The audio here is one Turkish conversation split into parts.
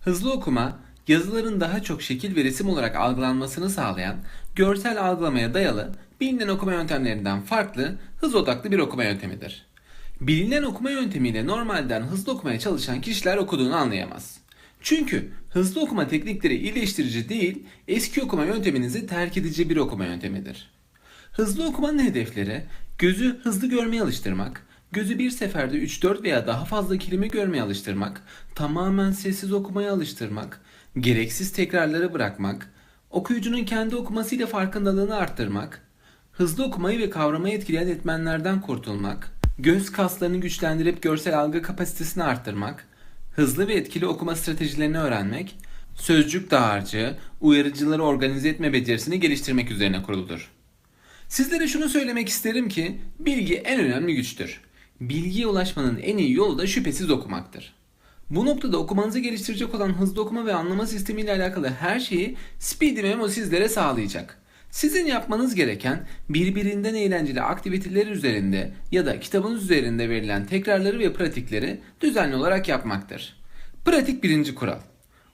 Hızlı okuma, yazıların daha çok şekil ve resim olarak algılanmasını sağlayan, görsel algılamaya dayalı, bilinen okuma yöntemlerinden farklı, hız odaklı bir okuma yöntemidir. Bilinen okuma yöntemiyle normalden hızlı okumaya çalışan kişiler okuduğunu anlayamaz. Çünkü hızlı okuma teknikleri iyileştirici değil, eski okuma yönteminizi terk edici bir okuma yöntemidir. Hızlı okumanın hedefleri gözü hızlı görmeye alıştırmak, gözü bir seferde 3-4 veya daha fazla kelime görmeye alıştırmak, tamamen sessiz okumaya alıştırmak, gereksiz tekrarları bırakmak, okuyucunun kendi okumasıyla farkındalığını arttırmak, hızlı okumayı ve kavramayı etkileyen etmenlerden kurtulmak, göz kaslarını güçlendirip görsel algı kapasitesini arttırmak, hızlı ve etkili okuma stratejilerini öğrenmek, sözcük dağarcığı, uyarıcıları organize etme becerisini geliştirmek üzerine kuruludur. Sizlere şunu söylemek isterim ki bilgi en önemli güçtür. Bilgiye ulaşmanın en iyi yolu da şüphesiz okumaktır. Bu noktada okumanızı geliştirecek olan hızlı okuma ve anlama sistemiyle alakalı her şeyi Speedy Memo sizlere sağlayacak. Sizin yapmanız gereken birbirinden eğlenceli aktiviteler üzerinde ya da kitabınız üzerinde verilen tekrarları ve pratikleri düzenli olarak yapmaktır. Pratik birinci kural.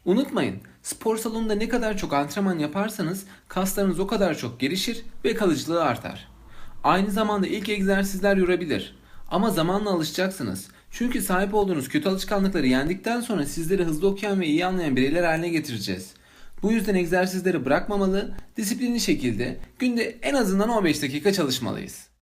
Unutmayın, spor salonunda ne kadar çok antrenman yaparsanız kaslarınız o kadar çok gelişir ve kalıcılığı artar. Aynı zamanda ilk egzersizler yorabilir. Ama zamanla alışacaksınız. Çünkü sahip olduğunuz kötü alışkanlıkları yendikten sonra sizleri hızlı okuyan ve iyi anlayan bireyler haline getireceğiz. Bu yüzden egzersizleri bırakmamalı, disiplinli şekilde günde en azından 15 dakika çalışmalıyız.